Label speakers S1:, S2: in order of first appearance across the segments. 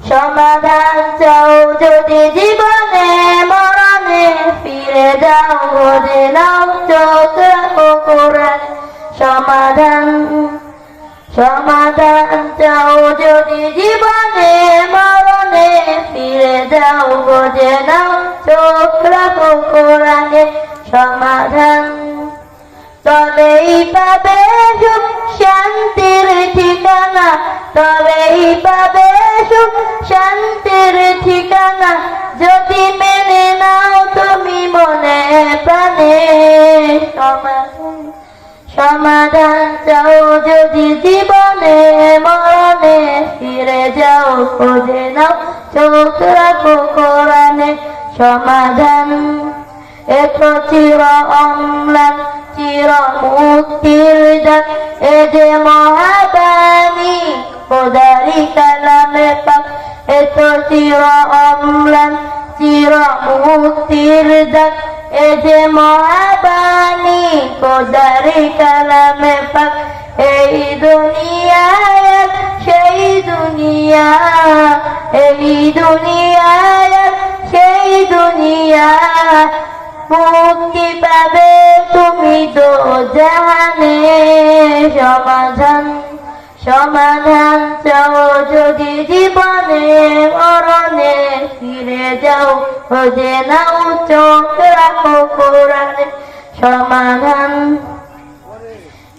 S1: সমাধান চাও যদি জীবনে, মরণে ফিরে যাও, বোঝে নাও চোখ সমাধান সমাধান চাও যদি জীবনে, মরণে ফিরে যাও, বোঝে নাও চোখ কোরআনে সমাধান, তবেই পাবে সুখ, শান্তির ঠিকানা, তবেই পাবে ঠিকানা যদি মেনে নাও তুমি মনে প্রাণে। সমাধান চাও যদি জীবনে, মরণে ফিরে যাও, খোঁজে নাও, চোখ রাখো কোরআনে। সমাধান এত চির অম্লান, চির মুক্তির ডাক এ যে মহাবাণী কালামে পাক এত চির অম্লান চির মুক্তির ডাক এ যে মহাবাণী, খোদারি কালামে পাক। এই দুনিয়ায়, সেই দুনিয়া এই দুনিয়ায়, সেই দুনিয়া মুক্তি পাবে তুমি তো জানে সমাধান সমাধান চাও যদি জীবনে, মরণে ফিরে যাও। রাখো কোরআনে। সমাধান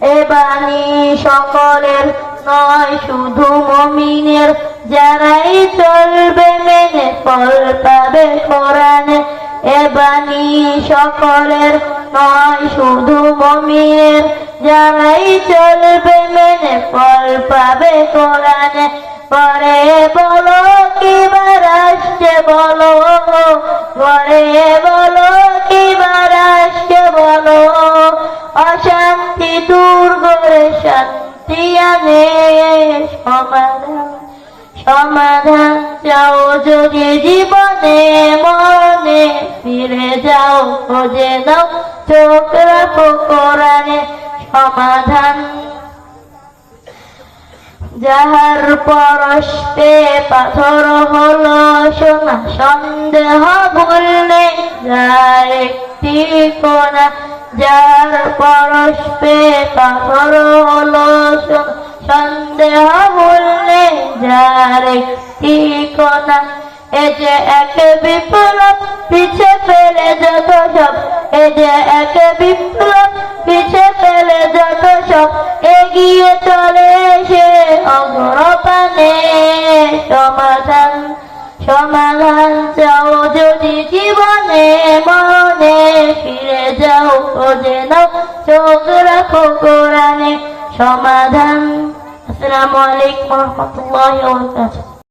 S1: এ বাণী সকলের নয়, শুধু মমিনের। যারাই চলবে মেনে ফল পাবে কোরআনে। এ বাণী সকলের নয়, শুধু মমিনের যারাই চলবে মেনে, ফল পাবে কোরআনে। পরে বলো কিবার আসছে, বলো পরে বলো কিবার আসছে, বলো। অশান্তি দূর করে শান্তি আনে, সমাধান সমাধান চাও যদি জীবনে, মনে ফিরে যাও, খোঁজে দাও চোখ রাখো কোরআনে সমাধান। যাহার পরশে পাথর হলো সোনা, সন্দেহ ভুললে যার একটি কোনা। যার পরশে পাথর হলো সোনা, সন্দেহ ভুললে যার একটি কোনা। এ যে এক বিপ্লব পিছে ফেলে যত সব যে এক বিপ্লব পিছে ফেলে যত সব এগিয়ে চলে সে অগ্রপানে। সমাধান সমাধান চাও যদি জীবনে মনে। ফিরে যাও খোঁজে নাও, চোখ রাখো কোরআনে সমাধান। আসসালামু আলাইকুম রহমতুল্লাহ